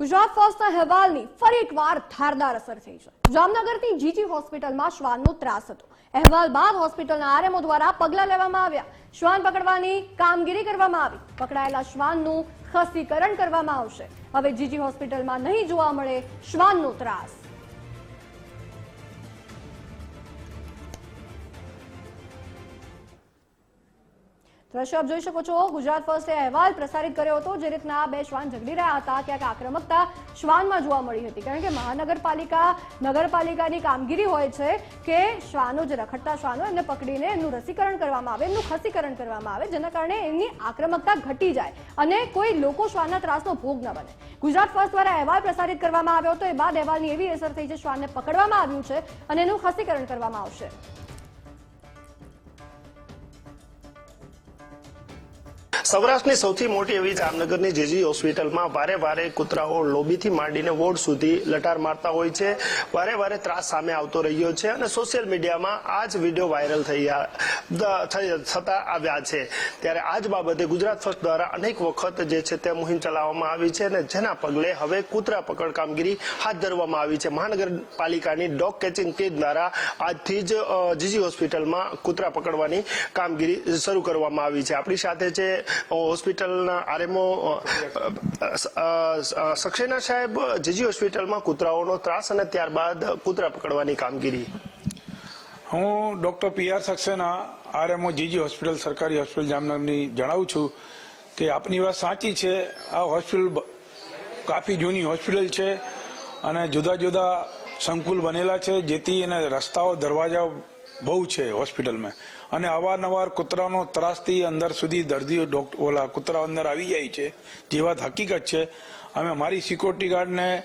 ગુજરાત ફર્સ્ટના અહેવાલની ફરી એકવાર ધારદાર અસર થઈ છે. જામનગરની જીજી હોસ્પિટલમાં શ્વાનનો ત્રાસ હતો. અહેવાલ બાદ હોસ્પિટલના આરએમઓ દ્વારા પગલાં લેવામાં આવ્યા. શ્વાન પકડવાની કામગીરી કરવામાં આવી. પકડાયેલા શ્વાનનું ખસીકરણ કરવામાં આવશે. હવે જીજી હોસ્પિટલમાં નહીં જોવા મળે શ્વાનનો ત્રાસ. દ્રશ્ય આપ જોઈ શકો છો? ગુજરાત ફર્સ્ટે અહેવાલ પ્રસારિત કર્યો હતો, જે રીતના બે શ્વાન ઝઘડી રહ્યા હતા. ક્યાંક આક્રમકતા શ્વાનમાં જોવા મળી હતી. કારણ કે મહાનગરપાલિકા, નગરપાલિકાની કામગીરી હોય છે કે શ્વાનો જે રખડતા શ્વાનો એમને પકડીને એમનું રસીકરણ કરવામાં આવે, એમનું ખસીકરણ કરવામાં આવે, જેના કારણે એમની આક્રમકતા ઘટી જાય અને કોઈ લોકો શ્વાનના ત્રાસનો ભોગ ન બને. ગુજરાત ફર્સ્ટ દ્વારા અહેવાલ પ્રસારિત કરવામાં આવ્યો હતો. એ બાદ અહેવાલની એવી અસર થઈ છે, શ્વાનને પકડવામાં આવ્યું છે અને એનું ખસીકરણ કરવામાં આવશે. સૌરાષ્ટ્રની સૌથી મોટી એવી જામનગરની જેજી હોસ્પિટલમાં વારે વારે કૂતરાઓ લોબીથી માંડીને વોર્ડ સુધી લટાર મારતા હોય છે. વારે વારે ત્રાસ સામે આવતો રહ્યો છે અને સોશિયલ મીડિયામાં આ જ વીડિયો વાયરલ થતા આવ્યા છે. ત્યારે આ જ બાબતે ગુજરાત ફર્સ્ટ દ્વારા અનેક વખત જે છે તે મુહિમ ચલાવવામાં આવી છે અને જેના પગલે હવે કૂતરા પકડ કામગીરી હાથ ધરવામાં આવી છે. મહાનગરપાલિકાની ડોગ કેચિંગ ટીમ દ્વારા આજથી જ જીજી હોસ્પિટલમાં કૂતરા પકડવાની કામગીરી શરૂ કરવામાં આવી છે. આપણી સાથે છે હોસ્પિટલના આરએમઓ સક્સેના સાહેબ, જીજી હોસ્પિટલમાં કૂતરાઓનો ત્રાસ અને ત્યારબાદ કૂતરા પકડવાની કામગીરી. હું doctor P R Saxena RMO GG hospital, સરકારી હોસ્પિટલ જામનગરની જણાવું છું કે આપની વાત સાચી છે. આ હોસ્પિટલ કાફી જૂની હોસ્પિટલ છે અને જુદા જુદા સંકુલ બનેલા છે, જેથી એને રસ્તાઓ દરવાજા બહુ છે હોસ્પિટલમાં. અને અવારનવાર કૂતરાનો ત્રાસથી અંદર સુધી દર્દીઓ ડોક્ટર ઓલા કૂતરા અંદર આવી જાય છે. જે વાત હકીકત છે, અમે મારી સિક્યોરિટી ગાર્ડને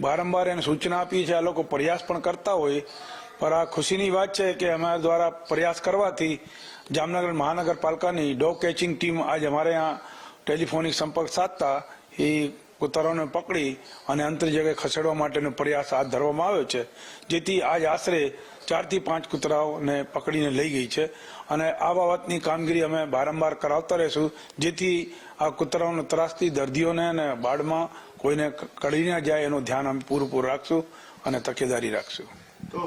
વારંવાર એને સૂચના આપીએ છીએ, આ લોકો પ્રયાસ પણ કરતા હોય. પણ આ ખુશીની વાત છે કે અમારા દ્વારા પ્રયાસ કરવાથી જામનગર મહાનગરપાલિકાની ડોગ કેચિંગ ટીમ આજ અમારે यहाँ ટેલિફોનિક સંપર્ક સાધતા. એ કૂતરાઓને પકડી અને અંતર જગ્યાએ ખસેડવા માટેનો પ્રયાસ હાથ ધરવામાં આવ્યો છે, જેથી આજ આશરે ચારથી પાંચ કૂતરાઓને પકડીને લઈ ગઈ છે. અને આ બાબતની કામગીરી અમે વારંવાર કરાવતા રહીશું, જેથી આ કૂતરાઓને ત્રાસથી દર્દીઓને અને બાળમાં કોઈને કળી ના જાય એનું ધ્યાન અમે પૂરેપૂરું રાખશું અને તકેદારી રાખશું. તો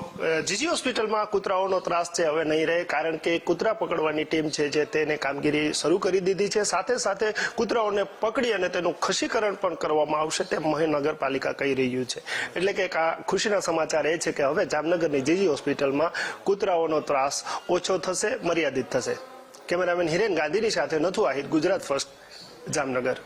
જીજી હોસ્પિટલમાં કૂતરાઓનો ત્રાસ છે, હવે નહીં રહે, કારણ કે કૂતરા પકડવાની ટીમ છે જે તેને કામગીરી શરૂ કરી દીધી છે. સાથે સાથે કૂતરાઓને પકડી અને તેનું ખસીકરણ પણ કરવામાં આવશે તેમ મહાનગરપાલિકા કહી રહ્યું છે. એટલે કે ખુશીના સમાચાર એ છે કે હવે જામનગરની જીજી હોસ્પિટલમાં કૂતરાઓનો ત્રાસ ઓછો થશે, મર્યાદિત થશે. કેમેરામેન હિરેન ગાંધીની સાથે નથુ આહિર ગુજરાત ફર્સ્ટ, જામનગર.